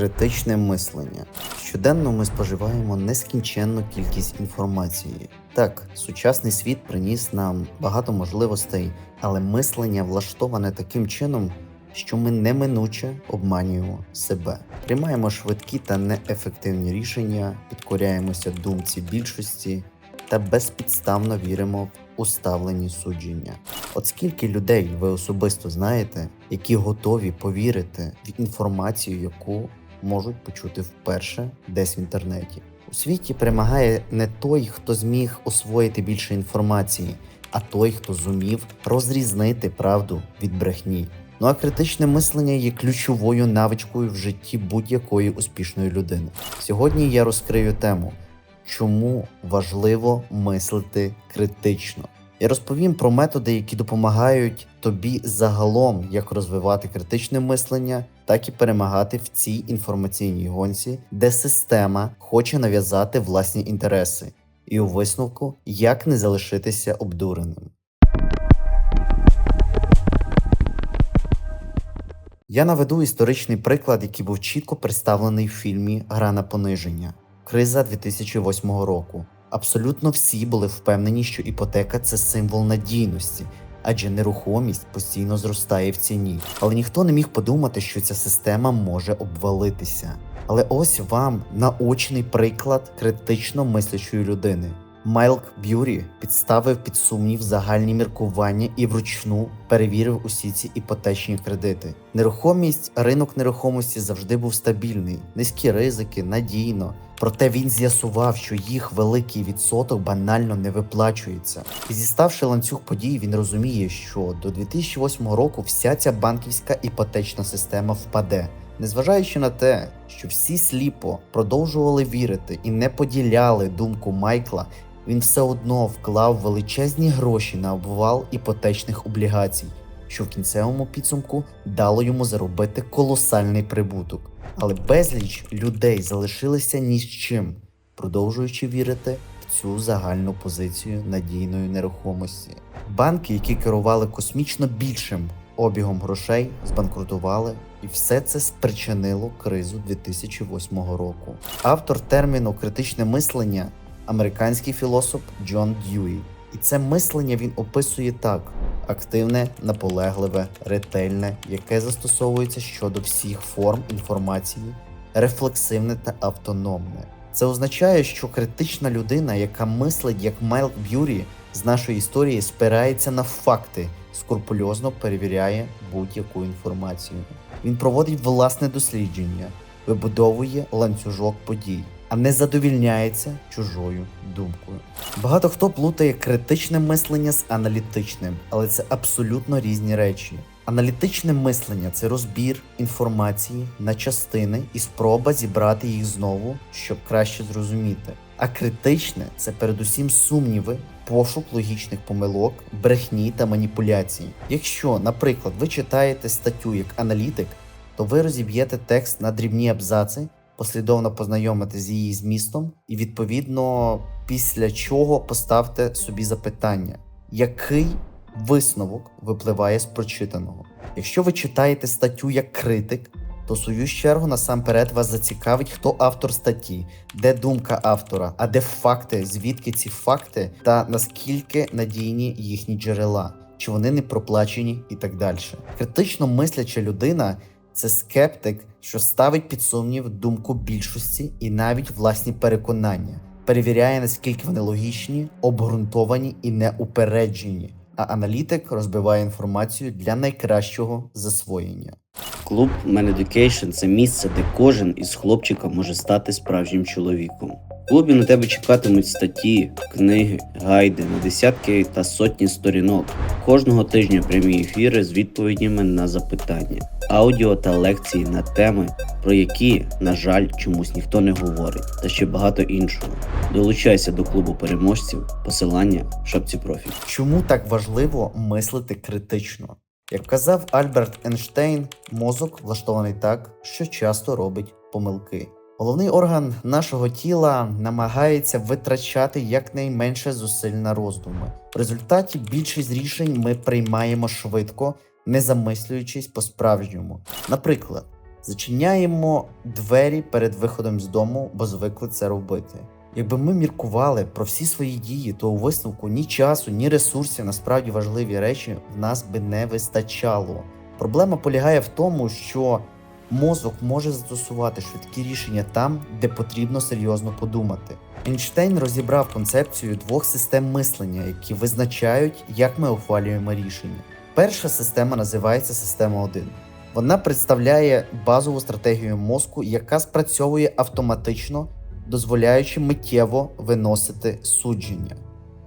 Критичне мислення. Щоденно ми споживаємо нескінченну кількість інформації. Так, сучасний світ приніс нам багато можливостей, але мислення влаштоване таким чином, що ми неминуче обманюємо себе. Приймаємо швидкі та неефективні рішення, підкоряємося думці більшості та безпідставно віримо в уставлені судження. От скільки людей ви особисто знаєте, які готові повірити в інформацію, яку можуть почути вперше десь в інтернеті. У світі перемагає не той, хто зміг освоїти більше інформації, а той, хто зумів розрізнити правду від брехні. Ну а критичне мислення є ключовою навичкою в житті будь-якої успішної людини. Сьогодні я розкрию тему, чому важливо мислити критично. Я розповім про методи, які допомагають тобі загалом як розвивати критичне мислення, так і перемагати в цій інформаційній гонці, де система хоче нав'язати власні інтереси, і у висновку як не залишитися обдуреним. Я наведу історичний приклад, який був чітко представлений в фільмі Гра на пониження Криза 2008 року. Абсолютно всі були впевнені, що іпотека це символ надійності, адже нерухомість постійно зростає в ціні. Але ніхто не міг подумати, що ця система може обвалитися. Але ось вам наочний приклад критично мислячої людини. Майлк Б'юрі підставив під сумнів загальні міркування і вручну перевірив усі ці іпотечні кредити. Нерухомість, ринок нерухомості завжди був стабільний, низькі ризики, надійно. Проте він з'ясував, що їх великий відсоток банально не виплачується. І зіставши ланцюг подій, він розуміє, що до 2008 року вся ця банківська іпотечна система впаде. Незважаючи на те, що всі сліпо продовжували вірити і не поділяли думку Майкла, він все одно вклав величезні гроші на обвал іпотечних облігацій, що в кінцевому підсумку дало йому заробити колосальний прибуток. Але безліч людей залишилися ні з чим, продовжуючи вірити в цю загальну позицію надійної нерухомості. Банки, які керували космічно більшим обігом грошей, збанкрутували, і все це спричинило кризу 2008 року. Автор терміну критичне мислення американський філософ Джон Дьюї. І це мислення він описує так: активне, наполегливе, ретельне, яке застосовується щодо всіх форм інформації, рефлексивне та автономне. Це означає, що критична людина, яка мислить як Майл Б'юрі з нашої історії, спирається на факти, скрупульозно перевіряє будь-яку інформацію. Він проводить власне дослідження, вибудовує ланцюжок подій а не задовільняється чужою думкою. Багато хто плутає критичне мислення з аналітичним, але це абсолютно різні речі. Аналітичне мислення це розбір інформації на частини і спроба зібрати їх знову, щоб краще зрозуміти. А критичне це передусім сумніви, пошук логічних помилок, брехні та маніпуляції. Якщо, наприклад, ви читаєте статтю як аналітик, то ви розіб'єте текст на дрібні абзаци послідовно познайомити з її змістом, і відповідно після чого поставте собі запитання, який висновок випливає з прочитаного. Якщо ви читаєте статтю як критик, то в свою чергу насамперед вас зацікавить, хто автор статті, де думка автора, а де факти, звідки ці факти, та наскільки надійні їхні джерела, чи вони не проплачені і так далі. Критично мисляча людина це скептик, що ставить під сумнів думку більшості і навіть власні переконання, перевіряє наскільки вони логічні, обґрунтовані і неупереджені. А аналітик розбиває інформацію для найкращого засвоєння. Клуб Man Education – це місце, де кожен із хлопчика може стати справжнім чоловіком клубі на тебе чекатимуть статті, книги, гайди на десятки та сотні сторінок. Кожного тижня прямі ефіри з відповідями на запитання, аудіо та лекції на теми, про які, на жаль, чомусь ніхто не говорить, та ще багато іншого. Долучайся до клубу переможців, посилання в шапці профіль. Чому так важливо мислити критично? Як казав Альберт Ейнштейн, мозок влаштований так, що часто робить помилки. Головний орган нашого тіла намагається витрачати якнайменше зусиль на роздуми. В результаті більшість рішень ми приймаємо швидко, не замислюючись по-справжньому. Наприклад, Зачиняємо двері перед виходом з дому, бо звикли це робити. Якби ми міркували про всі свої дії, то у висновку ні часу, ні ресурсів насправді важливі речі в нас би не вистачало. Проблема полягає в тому, що мозок може застосувати швидкі рішення там, де потрібно серйозно подумати. Ейнштейн розібрав концепцію двох систем мислення, які визначають, як ми ухвалюємо рішення. Перша система називається система 1. Вона представляє базову стратегію мозку, яка спрацьовує автоматично, дозволяючи миттєво виносити судження.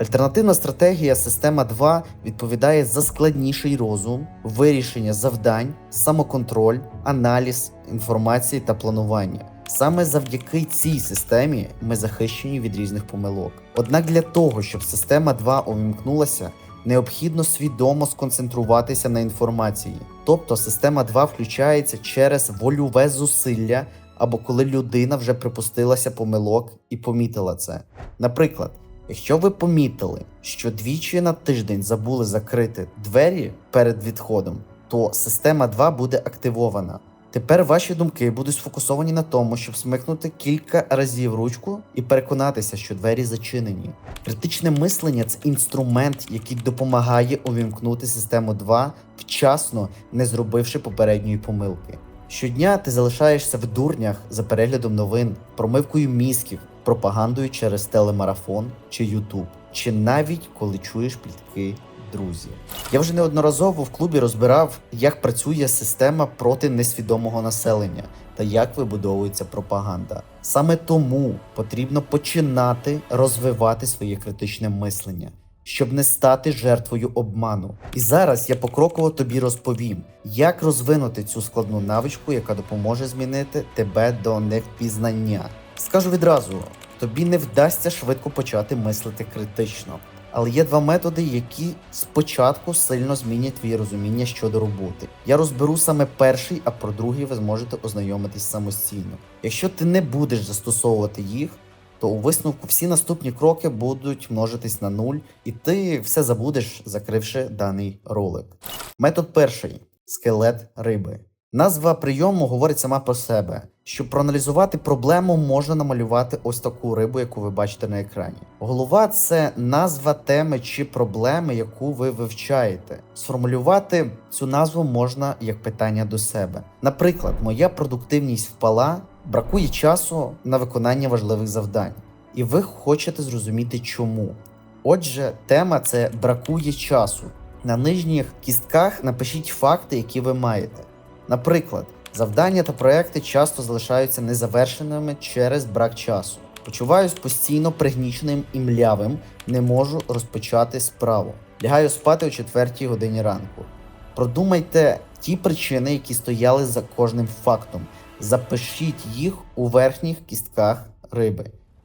Альтернативна стратегія система 2 відповідає за складніший розум, вирішення завдань, самоконтроль, аналіз інформації та планування. Саме завдяки цій системі ми захищені від різних помилок. Однак для того, щоб система 2 увімкнулася, необхідно свідомо сконцентруватися на інформації. Тобто система 2 включається через вольове зусилля або коли людина вже припустилася помилок і помітила це. Наприклад, якщо ви помітили, що двічі на тиждень забули закрити двері перед відходом, то система 2 буде активована. Тепер ваші думки будуть сфокусовані на тому, щоб смикнути кілька разів ручку і переконатися, що двері зачинені. Критичне мислення це інструмент, який допомагає увімкнути систему 2 вчасно, не зробивши попередньої помилки. Щодня ти залишаєшся в дурнях за переглядом новин, промивкою мізків, пропагандою через телемарафон чи Ютуб, чи навіть коли чуєш плітки друзів. Я вже неодноразово в клубі розбирав, як працює система проти несвідомого населення та як вибудовується пропаганда. Саме тому потрібно починати розвивати своє критичне мислення. Щоб не стати жертвою обману. І зараз я покроково тобі розповім, як розвинути цю складну навичку, яка допоможе змінити тебе до невпізнання. Скажу відразу: тобі не вдасться швидко почати мислити критично. Але є два методи, які спочатку сильно змінять твоє розуміння щодо роботи. Я розберу саме перший, а про другий ви зможете ознайомитись самостійно. Якщо ти не будеш застосовувати їх, то у висновку всі наступні кроки будуть множитись на нуль, і ти все забудеш, закривши даний ролик. Метод перший скелет риби. Назва прийому говорить сама про себе. Щоб проаналізувати проблему, можна намалювати ось таку рибу, яку ви бачите на екрані. Голова це назва теми чи проблеми, яку ви вивчаєте. Сформулювати цю назву можна як питання до себе. Наприклад, моя продуктивність впала, бракує часу на виконання важливих завдань, і ви хочете зрозуміти чому. Отже, тема це бракує часу. На нижніх кістках напишіть факти, які ви маєте. Наприклад, завдання та проекти часто залишаються незавершеними через брак часу. Почуваюсь постійно пригніченим і млявим, не можу розпочати справу. Лягаю спати о 4 годині ранку. Продумайте ті причини, які стояли за кожним фактом. Запишіть їх у верхніх кістках риби.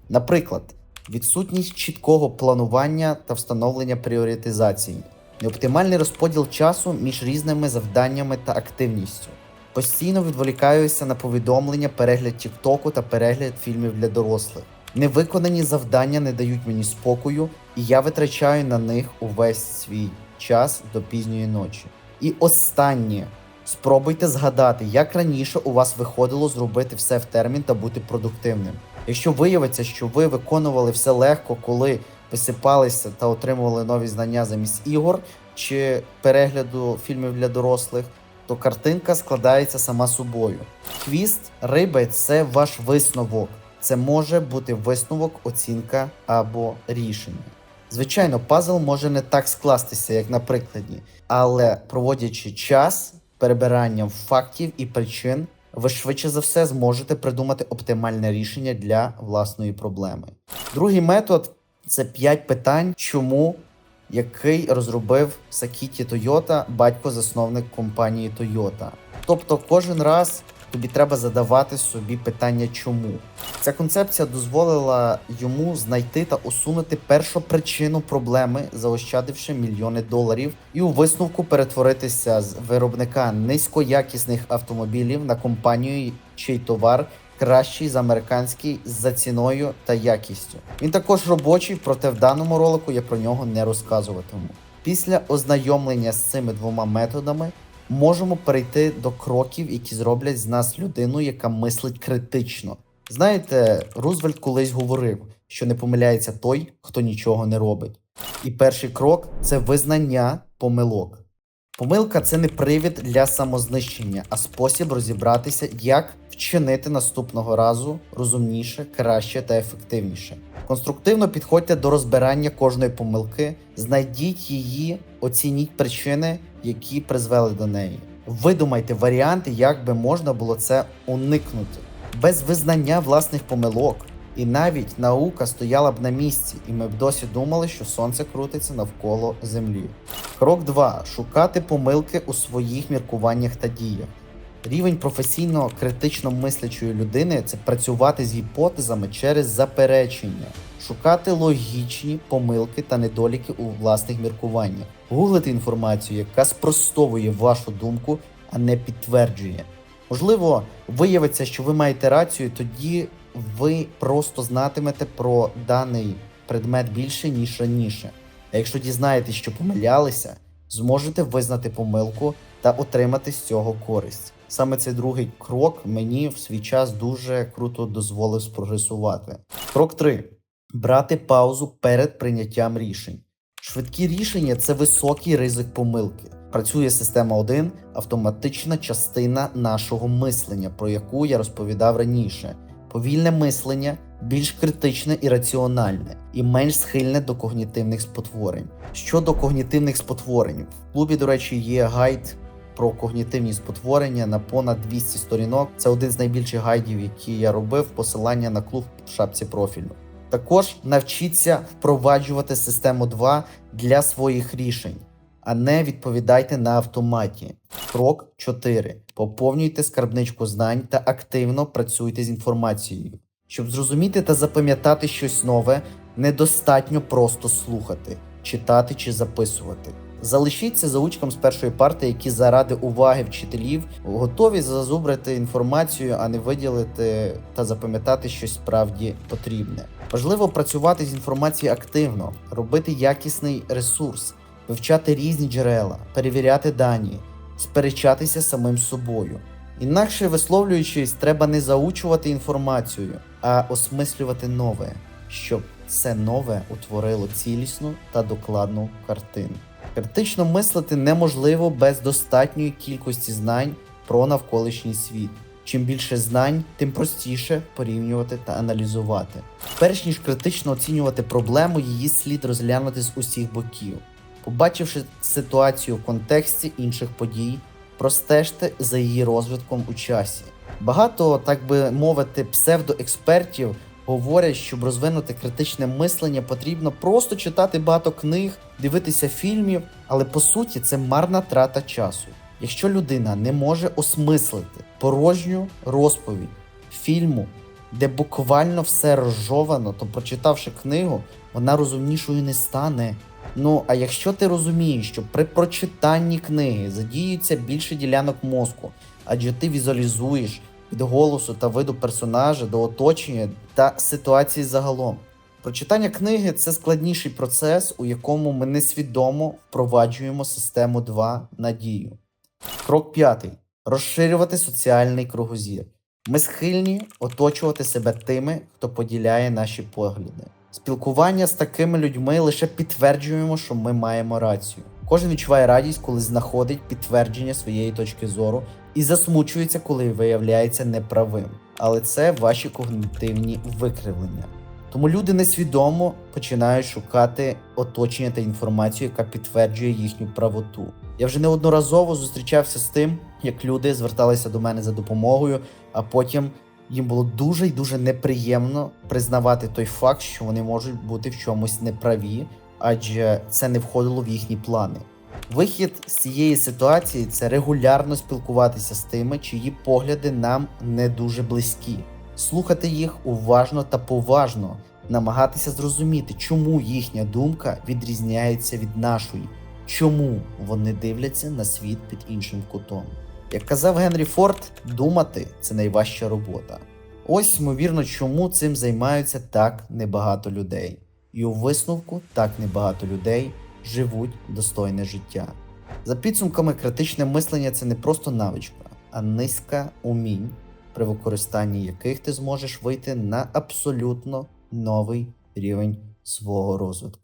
Наприклад, відсутність чіткого планування та встановлення пріоритизації, неоптимальний розподіл часу між різними завданнями та активністю. Постійно відволікаюся на повідомлення, перегляд Тіктоку та перегляд фільмів для дорослих. Невиконані завдання не дають мені спокою, і я витрачаю на них увесь свій час до пізньої ночі. І останнє. Спробуйте згадати, як раніше у вас виходило зробити все в термін та бути продуктивним. Якщо виявиться, що ви виконували все легко, коли висипалися та отримували нові знання замість ігор чи перегляду фільмів для дорослих, то картинка складається сама собою. Хвіст риби це ваш висновок. Це може бути висновок, оцінка або рішення. Звичайно, пазл може не так скластися, як на прикладі, але проводячи час перебиранням фактів і причин, ви швидше за все зможете придумати оптимальне рішення для власної проблеми. Другий метод це 5 питань, чому, який розробив Сакіті Тойота, батько-засновник компанії Toyota. Тобто кожен раз тобі треба задавати собі питання чому. Ця концепція дозволила йому знайти та усунути першу причину проблеми, заощадивши мільйони доларів, і у висновку перетворитися з виробника низькоякісних автомобілів на компанію, чий товар кращий за американський за ціною та якістю. Він також робочий, проте в даному ролику я про нього не розказуватиму. Після ознайомлення з цими двома методами можемо перейти до кроків, які зроблять з нас людину, яка мислить критично. Знаєте, Рузвельт колись говорив, що не помиляється той, хто нічого не робить. І перший крок це визнання помилок. Помилка це не привід для самознищення, а спосіб розібратися, як вчинити наступного разу розумніше, краще та ефективніше. Конструктивно підходьте до розбирання кожної помилки, знайдіть її, оцініть причини, які призвели до неї. Видумайте варіанти, як би можна було це уникнути. Без визнання власних помилок і навіть наука стояла б на місці, і ми б досі думали, що сонце крутиться навколо землі. Крок 2. Шукати помилки у своїх міркуваннях та діях. Рівень професійно критично мислячої людини це працювати з гіпотезами через заперечення, шукати логічні помилки та недоліки у власних міркуваннях, гуглити інформацію, яка спростовує вашу думку, а не підтверджує. Можливо, виявиться, що ви маєте рацію, тоді ви просто знатимете про даний предмет більше, ніж раніше. А якщо дізнаєтесь, що помилялися, зможете визнати помилку та отримати з цього користь. Саме цей другий крок мені в свій час дуже круто дозволив спрогресувати. Крок 3. Брати паузу перед прийняттям рішень. Швидкі рішення це високий ризик помилки. Працює система 1 автоматична частина нашого мислення, про яку я розповідав раніше. Повільне мислення більш критичне і раціональне, і менш схильне до когнітивних спотворень. Щодо когнітивних спотворень, в клубі, до речі, є гайд про когнітивні спотворення на понад 200 сторінок. Це один з найбільших гайдів, які я робив. Посилання на клуб в шапці профілю. Також навчіться впроваджувати систему 2 для своїх рішень, а не відповідайте на автоматі. Крок 4. Поповнюйте скарбничку знань та активно працюйте з інформацією. Щоб зрозуміти та запам'ятати щось нове, недостатньо просто слухати, читати чи записувати. Залишіться заучкам з першої парти, які заради уваги вчителів готові зазубрити інформацію, а не виділити та запам'ятати щось справді потрібне. Важливо працювати з інформацією активно, робити якісний ресурс, вивчати різні джерела, перевіряти дані, сперечатися самим собою. Інакше висловлюючись, треба не заучувати інформацію, а осмислювати нове, щоб це нове утворило цілісну та докладну картину. Критично мислити неможливо без достатньої кількості знань про навколишній світ. Чим більше знань, тим простіше порівнювати та аналізувати. Перш ніж критично оцінювати проблему, її слід розглянути з усіх боків. Побачивши ситуацію в контексті інших подій, простежте за її розвитком у часі. Багато, так би мовити, псевдоекспертів говорять, щоб розвинути критичне мислення, потрібно просто читати багато книг, дивитися фільмів, але по суті це марна трата часу. Якщо людина не може осмислити порожню розповідь фільму, де буквально все розжовано, то прочитавши книгу, вона розумнішою не стане. Ну, а якщо ти розумієш, що при прочитанні книги задіюється більше ділянок мозку, адже ти візуалізуєш від голосу та виду персонажа до оточення та ситуації загалом. Прочитання книги це складніший процес, у якому ми несвідомо впроваджуємо систему 2 на дію. Крок п'ятий. Розширювати соціальний кругозір. Ми схильні оточувати себе тими, хто поділяє наші погляди. Спілкування з такими людьми лише підтверджуємо, що ми маємо рацію. Кожен відчуває радість, коли знаходить підтвердження своєї точки зору і засмучується, коли виявляється неправим. Але це ваші когнітивні викривлення. Тому люди несвідомо починають шукати оточення та інформацію, яка підтверджує їхню правоту. Я вже неодноразово зустрічався з тим, як люди зверталися до мене за допомогою, а потім їм було дуже і дуже неприємно признавати той факт, що вони можуть бути в чомусь неправі, адже це не входило в їхні плани. Вихід з цієї ситуації це регулярно спілкуватися з тими, чиї погляди нам не дуже близькі, слухати їх уважно та поважно, намагатися зрозуміти, чому їхня думка відрізняється від нашої, чому вони дивляться на світ під іншим кутом. Як казав Генрі Форд, думати це найважча робота. Ось, ймовірно, чому цим займаються так небагато людей. І у висновку так небагато людей живуть достойне життя. За підсумками, критичне мислення це не просто навичка, а низка умінь, при використанні яких ти зможеш вийти на абсолютно новий рівень свого розвитку.